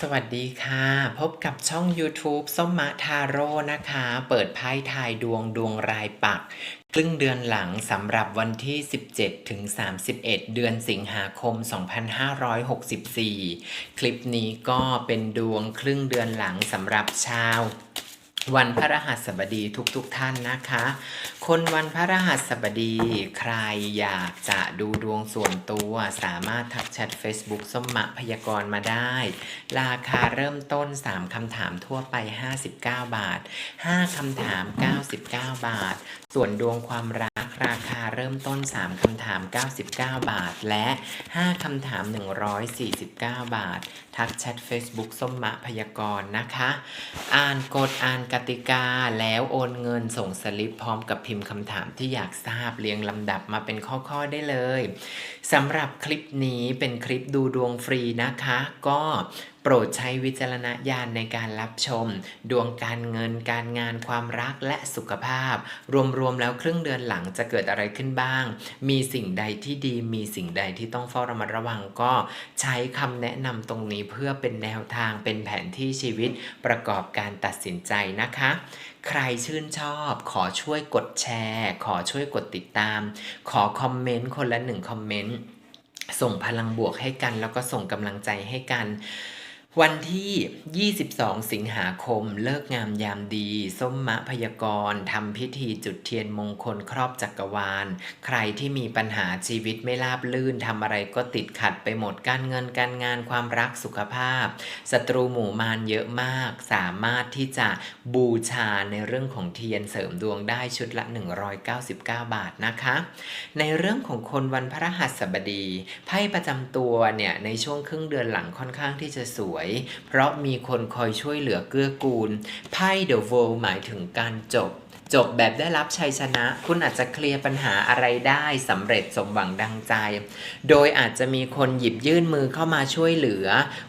สวัสดีค่ะ พบกับช่อง YouTube ส้มมะทาโร่นะคะ เปิดไพ่ทายดวงดวงรายปัก ครึ่งเดือนหลังสำหรับวันที่ 17 ถึง 31 เดือนสิงหาคม 2564 คลิปนี้ก็เป็นดวงครึ่งเดือนหลังสำหรับชาว วันพระรหัสบดีทุกๆทท่านนะคะ คนวันพระรหัสบดีใครอยากจะดูดวงส่วนตัว สามารถทักแชท Facebook ส้มมะพยากรมาได้ ราคาเริ่มต้น 3 คำถามทั่วไป 59 บาท 5 คำถาม 99 บาท ส่วนดวงความรักราคา เริ่มต้น 3 คำถาม 99 บาท และ 5 คำถาม 149 บาท ทักแชท Facebook ส้มมะพยากรณ์นะคะ อ่านกฎอ่านกติกาแล้วโอนเงินส่งสลิปพร้อมกับพิมพ์คำถามที่อยากทราบเรียงลำดับมาเป็นข้อ ๆ ได้เลยสำหรับคลิปนี้เป็นคลิปดูดวงฟรีนะคะ ก็ โปรดใช้วิจารณญาณในการรับชม ดวงการเงินการงานความรักและสุขภาพ รวมๆแล้วครึ่งเดือนหลังจะเกิดอะไรขึ้นบ้าง มีสิ่งใดที่ดี มีสิ่งใดที่ต้องเฝ้าระมัดระวังก็ใช้คำแนะนำตรงนี้เพื่อเป็นแนวทางเป็นแผนที่ชีวิตประกอบการตัดสินใจนะคะ ใครชื่นชอบขอช่วยกดแชร์ ขอช่วยกดติดตาม ขอคอมเมนต์คนละหนึ่งคอมเมนต์ส่งพลังบวกให้กัน แล้วก็ส่งกำลังใจให้กัน วันที่ 22 สิงหาคม เลิกงามยามดี ส้มมะพยากรทำพิธีจุดเทียนมงคลครอบจักรวาล ใครที่มีปัญหาชีวิตไม่ราบลื่นทำอะไรก็ติดขัดไปหมดการเงินการงานความรักสุขภาพศัตรูหมู่มารเยอะมาก สามารถที่จะบูชาในเรื่องของเทียนเสริมดวงได้ชุดละ 199 บาทนะคะ ในเรื่องของคนวันพระหัสบดีไพ่ประจำตัวเนี่ยในช่วงครึ่งเดือนหลังค่อนข้างที่จะสวยเพราะมีคนคอยช่วยเหลือเกื้อกูล ไพ่ The World หมายถึงการจบ จบแบบได้รับชัยชนะ คุณอาจจะเคลียร์ปัญหาอะไรได้สำเร็จสมหวังดังใจ โดยอาจจะมีคนหยิบยื่นมือเข้ามาช่วยเหลือ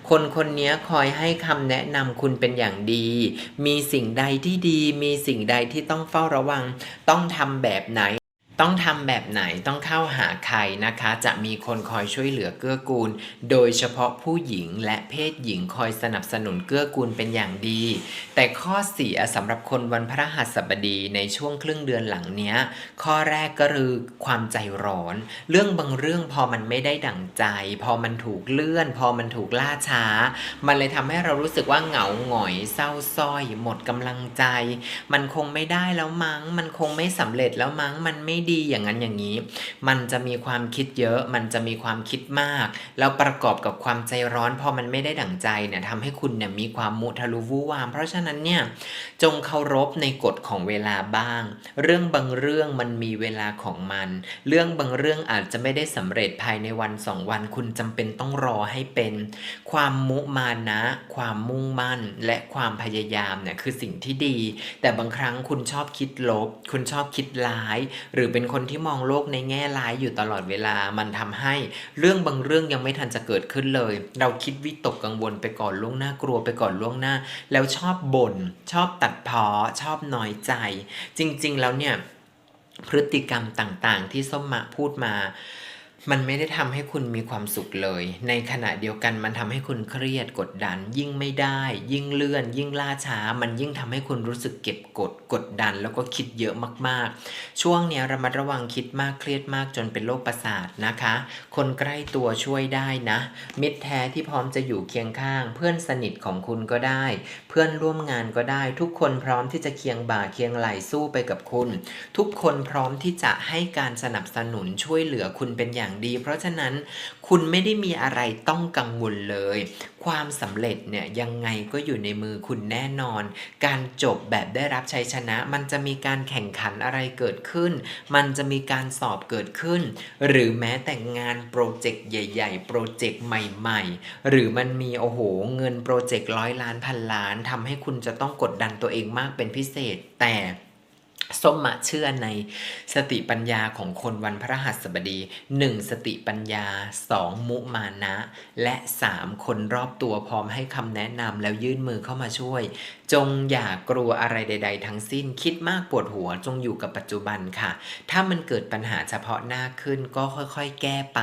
คนคนนี้คอยให้คำแนะนำคุณเป็นอย่างดี มีสิ่งใดที่ดี มีสิ่งใดที่ต้องเฝ้าระวัง ต้องทำแบบไหน ต้องทำแบบไหนต้องเข้าหาใครนะคะ จะมีคนคอยช่วยเหลือเกื้อกูล โดยเฉพาะผู้หญิงและเพศหญิงคอยสนับสนุนเกื้อกูลเป็นอย่างดี แต่ข้อเสียสำหรับคนวันพระหัสบดีในช่วงครึ่งเดือนหลังเนี้ย ข้อแรกก็คือความใจร้อน เรื่องบางเรื่องพอมันไม่ได้ดั่งใจ พอมันถูกเลื่อน พอมันถูกล่าช้า มันเลยทำให้เรารู้สึกว่าเหงาหงอยเศร้าส้อย หมดกำลังใจ มันคงไม่ได้แล้วมั้ง มันคงไม่สำเร็จแล้วมั้งมันไม่ดีอย่างนั้นอย่างนี้ มันจะมีความคิดเยอะ มันจะมีความคิดมาก แล้วประกอบกับความใจร้อนพอมันไม่ได้ดั่งใจเนี่ยทำให้คุณเนี่ยมีความมุทะลุวู่วาม เพราะฉะนั้นเนี่ยจงเคารพในกฎของเวลาบ้าง เรื่องบางเรื่องมันมีเวลาของมัน เรื่องบางเรื่องอาจจะไม่ได้สำเร็จภายในวันสองวัน คุณจำเป็นต้องรอให้เป็น ความมุมานะ ความมุ่งมั่น และความพยายามเนี่ยคือสิ่งที่ดี แต่บางครั้งคุณชอบคิดลบ คุณชอบคิดร้าย หรือเป็นคนที่มองโลกในแง่ร้ายอยู่ตลอดเวลา มันทำให้เรื่องบางเรื่องยังไม่ทันจะเกิดขึ้นเลย เราคิดวิตกกังวลไปก่อนล่วงหน้ากลัวไปก่อนล่วงหน้า แล้วชอบบ่นชอบตัดพ้อชอบน้อยใจ จริง ๆ แล้วเนี่ยพฤติกรรมต่างๆ ที่ส้มมะพูดมา มันไม่ได้ทำให้คุณมีความสุขเลย ในขณะเดียวกันมันทำให้คุณเครียดกดดัน ยิ่งไม่ได้ ยิ่งเลื่อน ยิ่งล่าช้า มันยิ่งทำให้คุณรู้สึกเก็บกดกดดัน แล้วก็คิดเยอะมากๆ ช่วงเนี้ยระมัดระวังคิดมากเครียดมากจนเป็นโรคประสาทนะคะ คนใกล้ตัวช่วยได้นะ มิตรแท้ที่พร้อมจะอยู่เคียงข้าง เพื่อนสนิทของคุณก็ได้ เพื่อนร่วมงานก็ได้ ทุกคนพร้อมที่จะเคียงบ่าเคียงไหล่สู้ไปกับคุณ ทุกคนพร้อมที่จะให้การสนับสนุนช่วยเหลือคุณเป็นอย่างดี เพราะฉะนั้นคุณไม่ได้มีอะไรต้องกังวลเลย ความสำเร็จเนี่ยยังไงก็อยู่ในมือคุณแน่นอน การจบแบบได้รับชัยชนะ มันจะมีการแข่งขันอะไรเกิดขึ้น มันจะมีการสอบเกิดขึ้น หรือแม้แต่งานโปรเจกต์ใหญ่ๆ โปรเจกต์ใหม่ๆ หรือมันมีโอ้โหเงินโปรเจกต์ร้อยล้านพันล้านทำให้คุณจะต้องกดดันตัวเองมากเป็นพิเศษแต่ ส้มมะเชื่อในสติปัญญาของคนวันพระหัสบดี 1. สติปัญญา 2. มุมานะ และ 3. คนรอบตัวพร้อมให้คำแนะนำแล้วยื่นมือเข้ามาช่วย จงอย่ากลัวอะไรใด ๆ ทั้งสิ้นคิดมากปวดหัวจงอยู่กับปัจจุบันค่ะ ถ้ามันเกิดปัญหาเฉพาะหน้าขึ้นก็ค่อยๆ แก้ไป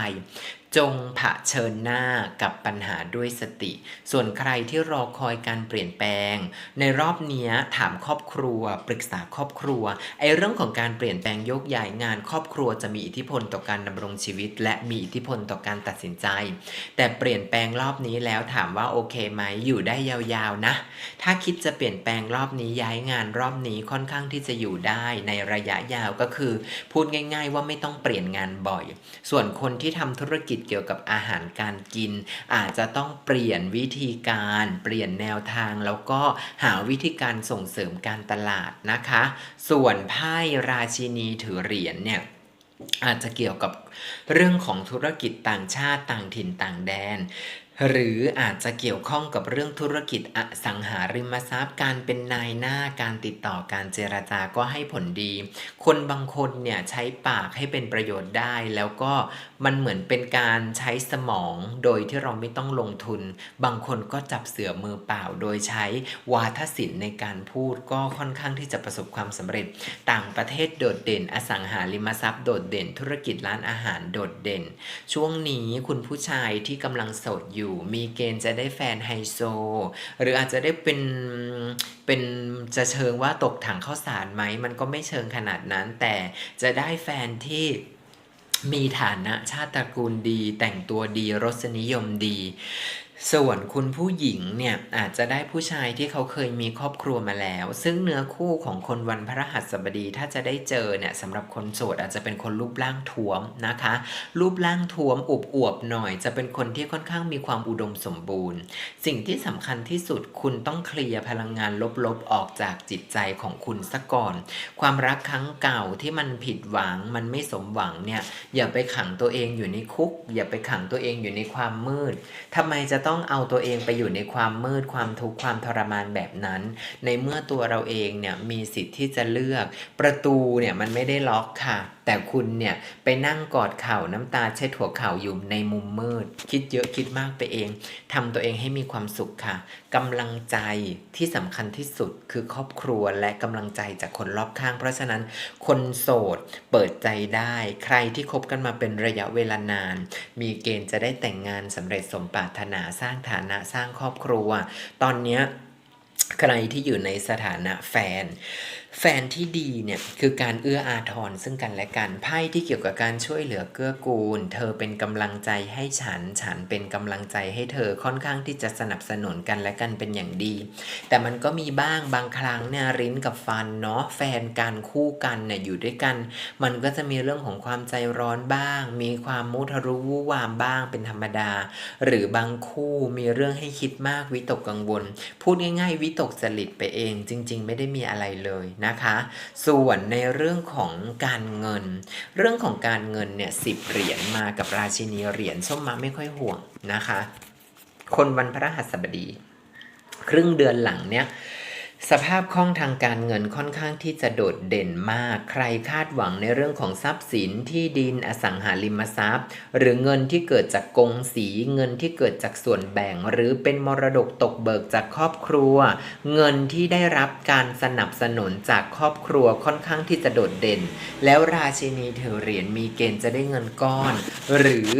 จงเผชิญหน้ากับปัญหาด้วยสติ ส่วนใครที่รอคอยการเปลี่ยนแปลง ในรอบนี้ถามครอบครัว ปรึกษาครอบครัว ไอ้เรื่องของการเปลี่ยนแปลงยกย้ายงาน ครอบครัวจะมีอิทธิพลต่อการดำรงชีวิต และมีอิทธิพลต่อการตัดสินใจ แต่เปลี่ยนแปลงรอบนี้แล้วถามว่าโอเคไหมอยู่ได้ยาวๆนะ ถ้าคิดจะเปลี่ยนแปลงรอบนี้ย้ายงานรอบนี้ค่อนข้างที่จะอยู่ได้ในระยะยาวก็คือ พูดง่าย ๆ ว่าไม่ต้องเปลี่ยนงานบ่อย ส่วนคนที่ทำธุรกิจเกี่ยวกับอาหารการกิน อาจจะต้องเปลี่ยนวิธีการเปลี่ยนแนวทางแล้วก็หาวิธีการส่งเสริมการตลาดนะคะ ส่วนไพ่ราชินีถือเหรียญเนี่ยอาจจะเกี่ยวกับเรื่องของธุรกิจต่างชาติต่างถิ่นต่างแดน หรืออาจจะเกี่ยวข้องกับเรื่องธุรกิจอสังหาริมทรัพย์ การเป็นนายหน้าการติดต่อการเจรจาก็ให้ผลดี คนบางคนเนี่ยใช้ปากให้เป็นประโยชน์ได้ แล้วก็มันเหมือนเป็นการใช้สมองโดยที่เราไม่ต้องลงทุน บางคนก็จับเสือมือเปล่า โดยใช้วาทศิลป์ในการพูดก็ค่อนข้างที่จะประสบความสำเร็จ ต่างประเทศโดดเด่น อสังหาริมทรัพย์โดดเด่น ธุรกิจร้านอาหารโดดเด่น ช่วงนี้คุณผู้ชายที่กำลังโสดอยู่อยู่ มีเกณฑ์จะได้แฟนไฮโซ หรืออาจจะได้เป็นเป็นจะเชิงว่าตกถังข้าวสารไหม มันก็ไม่เชิงขนาดนั้น แต่จะได้แฟนที่มีฐานะชาติตระกูลดี แต่งตัวดีรสนิยมดี ส่วนคุณผู้หญิงเนี่ยอาจจะได้ผู้ชายที่เขาเคยมีครอบครัวมาแล้ว ซึ่งเนื้อคู่ของคนวันพระหัสบดีถ้าจะได้เจอเนี่ยสำหรับคนโสดอาจจะเป็นคนรูปร่างท้วมนะคะ รูปร่างท้วมอวบอวบๆหน่อย จะเป็นคนที่ค่อนข้างมีความอุดมสมบูรณ์ สิ่งที่สำคัญที่สุดคุณต้องเคลียร์พลังงานลบๆออกจากจิตใจของคุณซะก่อน ความรักครั้งเก่าที่มันผิดหวังมันไม่สมหวังเนี่ยอย่าไปขังตัวเองอยู่ในคุก อย่าไปขังตัวเองอยู่ในความมืดทำไมจะต้อง้องเอาตัวเองไปอยู่ในความมืดความทุกข์ความทรมานแบบนั้น ในเมื่อตัวเราเองเนี่ยมีสิทธิ์ที่จะเลือกประตูเนี่ยมันไม่ได้ล็อกค่ะแต่คุณเนี่ยไปนั่งกอดเข่าน้ำตาเช็ดหัวเข่าอยู่ในมุมมืด คิดเยอะคิดมากไปเองทำตัวเองให้มีความสุขค่ะกำลังใจที่สำคัญที่สุดคือครอบครัวและกำลังใจจากคนรอบข้าง เพราะฉะนั้นคนโสดเปิดใจได้ ใครที่คบกันมาเป็นระยะเวลานาน มีเกณฑ์จะได้แต่งงานสำเร็จสมปรารถนาสร้างฐานะสร้างครอบครัว ตอนเนี้ย ใครที่อยู่ในสถานะแฟน แฟนที่ดีเนี่ยคือการเอื้ออาทรซึ่งกันและกันไพ่ที่เกี่ยวกับการช่วยเหลือเกื้อกูล เธอเป็นกำลังใจให้ฉัน ฉันเป็นกำลังใจให้เธอค่อนข้างที่จะสนับสนุนกันและกันเป็นอย่างดี แต่มันก็มีบ้างบางครั้งเนี่ยริ้นกับฟันเนาะแฟนกันคู่กันเนี่ยอยู่ด้วยกัน มันก็จะมีเรื่องของความใจร้อนบ้าง มีความมุทะรุวู่วามบ้างเป็นธรรมดา หรือบางคู่มีเรื่องให้คิดมากวิตกกังวล พูดง่ายๆวิตกกจริตไปเองจริง ๆ ไม่ได้มีอะไรเลยนะคะ ส่วนในเรื่องของการเงิน เรื่องของการเงินเนี่ยสิบเหรียญมากับราชินีเหรียญส้มมาไม่ค่อยห่วงนะคะ คนวันพระหัสบดี ครึ่งเดือนหลังเนี่ย สภาพคล่องทางการเงินค่อนข้างที่จะโดดเด่นมาก ใครคาดหวังในเรื่องของทรัพย์สินที่ดินอสังหาริมทรัพย์ หรือเงินที่เกิดจากกงสี เงินที่เกิดจากส่วนแบ่ง หรือเป็นมรดกตกเบิกจากครอบครัว เงินที่ได้รับการสนับสนุนจากครอบครัวค่อนข้างที่จะโดดเด่น แล้วราชินีถือเหรียญมีเกณฑ์จะได้เงินก้อน หรือ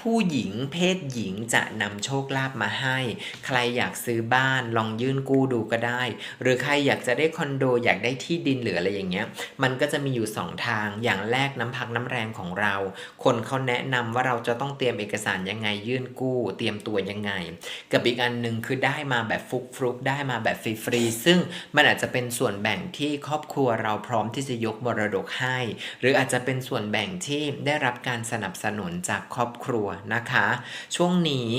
ผู้หญิงเพศหญิงจะนำโชคลาภมาให้ ใครอยากซื้อบ้านลองยื่นกู้ดูก็ได้ หรือใครอยากจะได้คอนโดอยากได้ที่ดินหรืออะไรอย่างเงี้ย มันก็จะมีอยู่ 2 ทาง อย่างแรกน้ำพักน้ำแรงของเรา คนเขาแนะนำว่าเราจะต้องเตรียมเอกสารยังไงยื่นกู้ เตรียมตัวยังไง กับอีกอันหนึ่งคือได้มาแบบฟุกฟลุกได้มาแบบฟรีๆซึ่งมันอาจจะเป็นส่วนแบ่งที่ครอบครัวเราพร้อมที่จะยกมรดกให้ หรืออาจจะเป็นส่วนแบ่งที่ได้รับการสนับสนุนจากครอบครัวนะคะ ช่วงนี้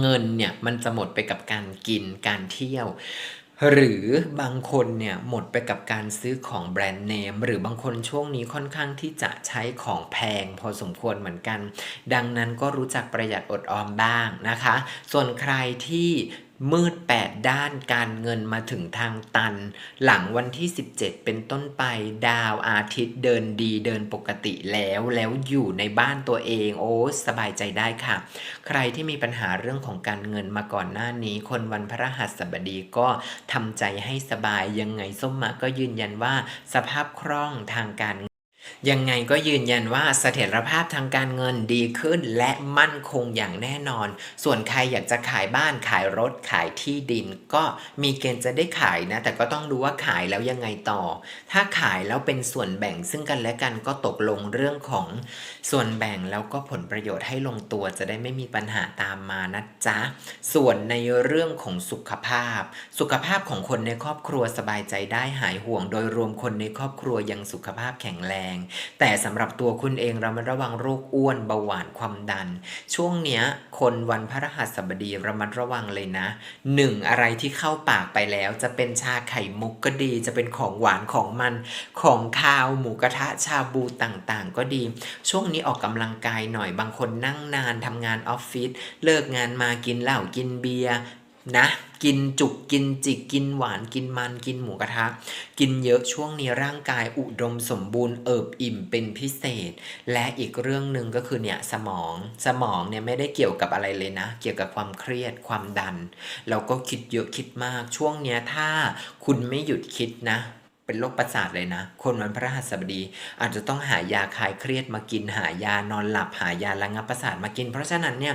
เงินเนี่ยมันจะหมดไปกับการกินการเที่ยว หรือบางคนเนี่ยหมดไปกับการซื้อของแบรนด์เนม หรือบางคนช่วงนี้ค่อนข้างที่จะใช้ของแพงพอสมควรเหมือนกัน ดังนั้นก็รู้จักประหยัดอดออมบ้างนะคะ ส่วนใครที่ มืดแปดด้านการเงินมาถึงทางตัน หลังวันที่ 17 เป็นต้นไปดาวอาทิตย์เดินดีเดินปกติแล้วแล้วอยู่ในบ้านตัวเองโอ้สบายใจได้ค่ะ ใครที่มีปัญหาเรื่องของการเงินมาก่อนหน้านี้ คนวันพระหัสบดีก็ทำใจให้สบายยังไงส้มมะก็ยืนยันว่าสภาพคล่องทางการ ยังไงก็ยืนยันว่าเสถียรภาพทางการเงินดีขึ้นและมั่นคงอย่างแน่นอน ส่วนใครอยากจะขายบ้านขายรถขายที่ดิน ก็มีเกณฑ์จะได้ขายนะ แต่ก็ต้องดูว่าขายแล้วยังไงต่อ ถ้าขายแล้วเป็นส่วนแบ่งซึ่งกันและกันก็ตกลงเรื่องของส่วนแบ่งแล้วก็ผลประโยชน์ให้ลงตัวจะได้ไม่มีปัญหาตามมานะจ๊ะ ส่วนในเรื่องของสุขภาพ สุขภาพของคนในครอบครัวสบายใจได้หายห่วง โดยรวมคนในครอบครัวยังสุขภาพแข็งแรงแต่สำหรับตัวคุณเองเรามาระวังโรคอ้วนเบาหวานความดัน ช่วงเนี้ยคนวันพระหัสบดีระมัดระวังเลยนะหนึ่งอะไรที่เข้าปากไปแล้ว จะเป็นชาไข่มุกก็ดี จะเป็นของหวานของมัน ของคาวหมูกระทะชาบูต่างๆ ก็ดี ช่วงนี้ออกกำลังกายหน่อยบางคนนั่งนานทำงานออฟฟิศเลิกงานมากินเหล้ากินเบียร์ นะกินจุกกินจิกกินหวานกินมันกินหมูกระทะ กินเยอะช่วงนี้ร่างกายอุดมสมบูรณ์เอิบอิ่มเป็นพิเศษ และอีกเรื่องหนึ่งก็คือเนี่ยสมองสมองเนี่ยไม่ได้เกี่ยวกับอะไรเลยนะ เกี่ยวกับความเครียดความดัน เราก็คิดเยอะคิดมากช่วงเนี้ยถ้าคุณไม่หยุดคิดนะ เป็นโรคประสาทเลยนะ คนวันพระหัสบดี อาจจะต้องหายาคลายเครียดมากิน หายานอนหลับ หายาระงับประสาทมากิน เพราะฉะนั้นเนี่ย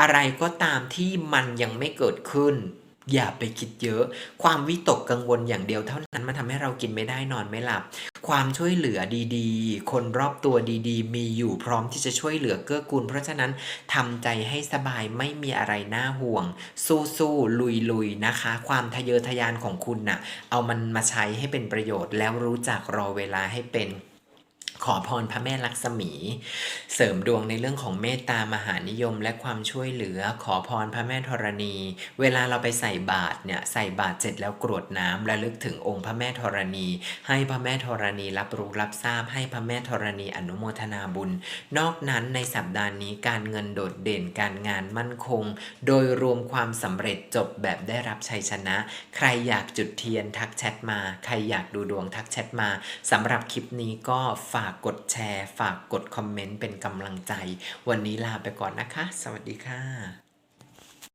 อะไรก็ตามที่มันยังไม่เกิดขึ้น อย่าไปคิดเยอะ ความวิตกกังวลอย่างเดียวเท่านั้นมันทำให้เรากินไม่ได้นอนไม่หลับ ความช่วยเหลือดีๆ คนรอบตัวดีๆ มีอยู่พร้อมที่จะช่วยเหลือเกื้อกูล เพราะฉะนั้นทำใจให้สบายไม่มีอะไรน่าห่วง สู้ๆลุยๆนะคะ ความทะเยอทะยานของคุณน่ะเอามันมาใช้ให้เป็นประโยชน์แล้วรู้จักรอเวลาให้เป็น ขอพรพระแม่ลักษมี เสริมดวงในเรื่องของเมตตามหานิยมและความช่วยเหลือ ขอพรพระแม่ธรณี เวลาเราไปใส่บาตรเนี่ยใส่บาตรเสร็จแล้วกรวดน้ำระลึกถึงองค์พระแม่ธรณี ให้พระแม่ธรณีรับรู้รับทราบ ให้พระแม่ธรณีอนุโมทนาบุญ นอกนั้นในสัปดาห์นี้การเงินโดดเด่นการงานมั่นคง โดยรวมความสำเร็จจบแบบได้รับชัยชนะ ใครอยากจุดเทียนทักแชทมา ใครอยากดูดวงทักแชทมาสำหรับคลิปนี้ก็ฝากากกดแชร์ ฝากกดคอมเมนต์เป็นกำลังใจ วันนี้ลาไปก่อนนะคะ สวัสดีค่ะ